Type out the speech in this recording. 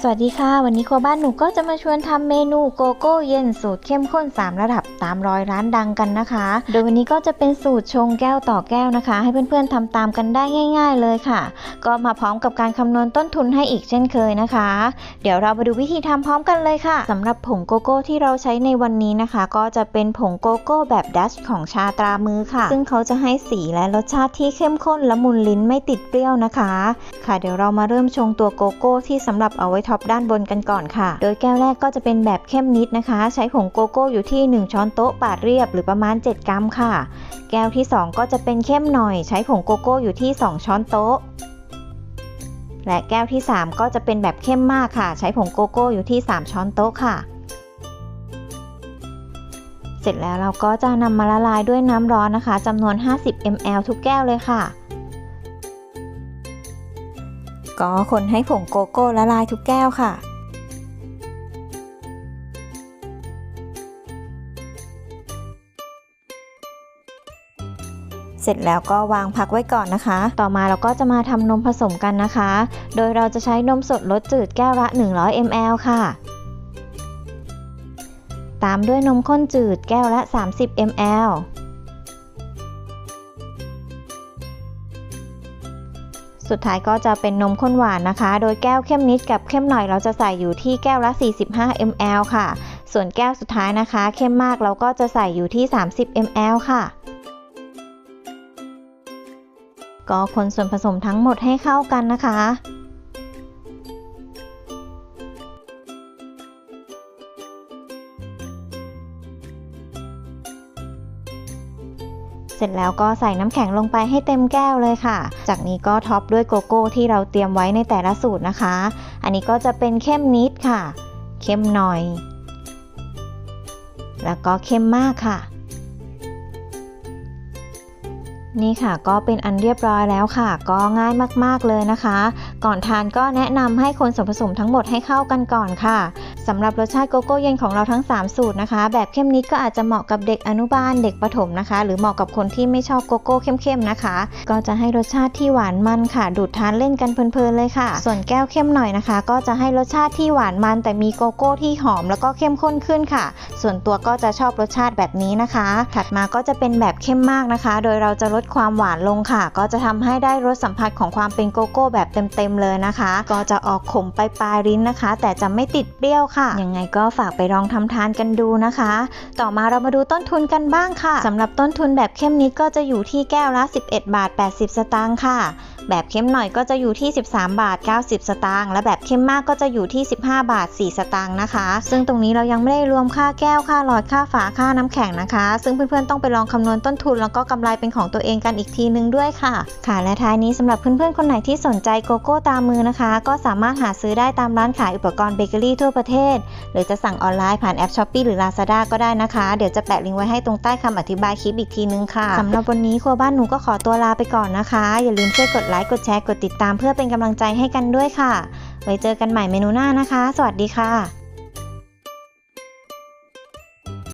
สวัสดีค่ะ วันนี้ครัวบ้านหนูก็จะมาชวนทำเมนูโกโก้เย็นสูตรเข้มข้น 3 ระดับตามรอยร้านดังกันนะคะ โดยวันนี้ก็จะเป็นสูตรชงแก้วต่อแก้วนะคะ ให้เพื่อนๆทำตามกันได้ง่าย ๆ เลยค่ะ ก็มาพร้อมกับการคำนวณต้นทุนให้อีกเช่นเคยนะคะ เดี๋ยวเรามาดูวิธีทำพร้อมกันเลยค่ะสำหรับผงโกโก้ที่เราใช้ในวันนี้นะคะ ก็จะเป็นผงโกโก้แบบดัชของชาตรามือค่ะ ซึ่งเขาจะให้สีและรสชาติที่เข้มข้นละมุนลิ้นไม่ติดเปรี้ยวนะคะ ค่ะ เดี๋ยวเรามาเริ่มชงตัวโกโก้ที่สำหรับเอาไว้ท็อปด้านบนกันก่อนค่ะ โดยแก้วแรกก็จะเป็นแบบเข้มนิดนะคะ ใช้ผงโกโก้อยู่ที่ 1 ช้อนโต๊ะปาดเรียบหรือประมาณ 7 กรัมค่ะ แก้วที่ 2 ก็จะเป็นเข้มหน่อย ใช้ผงโกโก้อยู่ที่ 2 ช้อนโต๊ะ และแก้วที่ 3 ก็จะเป็นแบบเข้มมากค่ะ ใช้ผงโกโก้อยู่ที่ 3 ช้อนโต๊ะค่ะเสร็จแล้วเราก็จะนำมาละลายด้วยน้ำร้อนนะคะจำนวน 50 ml ทุกแก้วเลยค่ะ ก็คนให้ผงโกโก้ละลายทุกแก้วค่ะ เสร็จแล้วก็วางพักไว้ก่อนนะคะ ต่อมาเราก็จะมาทำนมผสมกันนะคะ โดยเราจะใช้นมสดรสจืดแก้วละ 100 ml ค่ะ ตามด้วยนมข้นจืดแก้วละ 30 ml สุดท้ายก็จะเป็นนมข้นหวานนะคะ โดยแก้วเข้มนิดกับเข้มหน่อยเราจะใส่อยู่ที่แก้วละ 45 ml ค่ะ ส่วนแก้วสุดท้ายนะคะ เข้มมากเราก็จะใส่อยู่ที่ 30 ml ค่ะ ก็คนส่วนผสมทั้งหมดให้เข้ากันนะคะ เสร็จแล้วก็ใส่น้ำแข็งลงไปให้เต็มแก้วเลยค่ะ จากนี้ก็ท็อปด้วยโกโก้ที่เราเตรียมไว้ในแต่ละสูตรนะคะ อันนี้ก็จะเป็นเข้มนิดค่ะ เข้มหน่อย แล้วก็เข้มมากค่ะนี่ค่ะก็เป็นอันเรียบร้อยแล้วค่ะ ก็ง่ายมากๆเลยนะคะ ก่อนทานก็แนะนำให้คนส่วนผสมทั้งหมดให้เข้ากันก่อนค่ะสำหรับรสชาติโกโก้เย็นของเราทั้ง 3 สูตรนะคะ แบบเข้มนิดก็อาจจะเหมาะกับเด็กอนุบาลเด็กประถมนะคะ หรือเหมาะกับคนที่ไม่ชอบโกโก้เข้มๆนะคะ ก็จะให้รสชาติที่หวานมันค่ะ ดูดทานเล่นกันเพลินๆเลยค่ะ ส่วนแก้วเข้มหน่อยนะคะ ก็จะให้รสชาติที่หวานมัน แต่มีโกโก้ที่หอมแล้วก็เข้มข้นขึ้นค่ะ ส่วนตัวก็จะชอบรสชาติแบบนี้นะคะ ถัดมาก็จะเป็นแบบเข้มมากนะคะ โดยเราจะลดความหวานลงค่ะ ก็จะทำให้ได้รสสัมผัสของความเป็นโกโก้แบบเต็มมเลยนะคะ ก็จะออกขมไปปลายลิ้นนะคะ แต่จะไม่ติดเปรี้ยวค่ะ ยังไงก็ฝากไปลองทำทานกันดูนะคะ ต่อมาเรามาดูต้นทุนกันบ้างค่ะสำหรับต้นทุนแบบเข้มนิดก็จะอยู่ที่แก้วละ 11 บาท 80 สตางค์ค่ะ แบบเข้มหน่อยก็จะอยู่ที่ 13 บาท 90 สตางค์และแบบเข้มมากก็จะอยู่ที่ 15 บาท 4 สตางค์นะคะ ซึ่งตรงนี้เรายังไม่ได้รวมค่าแก้วค่าหลอดค่าฝาค่าน้ำแข็งนะคะ ซึ่งเพื่อนๆต้องไปลองคำนวณต้นทุน แล้วก็กำไรเป็นของตัวเองกันอีกทีนึงด้วยค่ะ ค่ะและท้ายนี้สำหรับเพื่อนๆคนไหนที่สนใจโกโก้ตามมือนะคะ ก็สามารถหาซื้อได้ตามร้านขายอุปกรณ์เบเกอรี่ทั่วประเทศ หรือจะสั่งออนไลน์ผ่านแอป s h อ p e e หรือ Lazada ก็ได้นะคะ เดี๋ยวจะแปะลิงก์ไว้ให้ตรงใต้คำอธิบายคลิปอีกทีนึงค่ะสำหรับวันนี้ครัวบ้านหนูก็ขอตัวลาไปก่อนนะคะ อย่าลืมช่วยกดไลค์ กดแชร์ กดติดตามเพื่อเป็นกำลังใจให้กันด้วยค่ะ ไว้เจอกันใหม่เมนูหน้านะคะ สวัสดีค่ะ